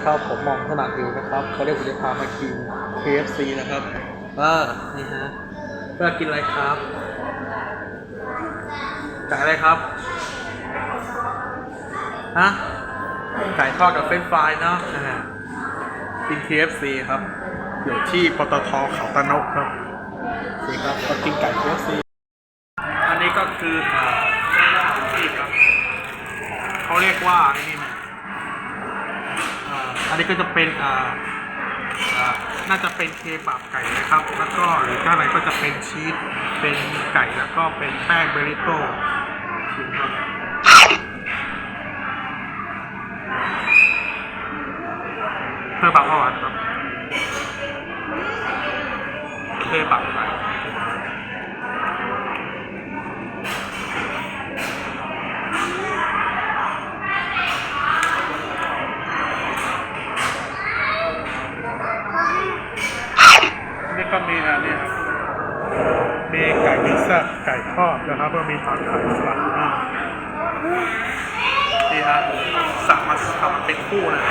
วันนี้ผมจะพามากิน KFC นะครับอ่านี่ฮะเพื่อกินอะไรครับไก่อะไรครับฮะไก่ทอดกับเฟรนฟรายเนาะอ่ากิน KFC ครับ อยู่ที่ปตทเขาตะนกครับ นี่ครับก็กินไก่ นนี้ก็จะเป็นอ่าน่าจะเป็นเคบับไก่นะครับ แล้วก็หรือข้างในก็จะเป็นชีส เป็นไก่แล้วก็เป็นแป้งเบริโต้ชิมครับเคบับอ่อนครับเคบับไก่ ก็มีอันนี้ครับมีไก่พิซซ่าไก่ทอดนะครับแล้วมีผัดไข่สลัดน้านี่ฮะสั่งมาทำเป็นคู่นะ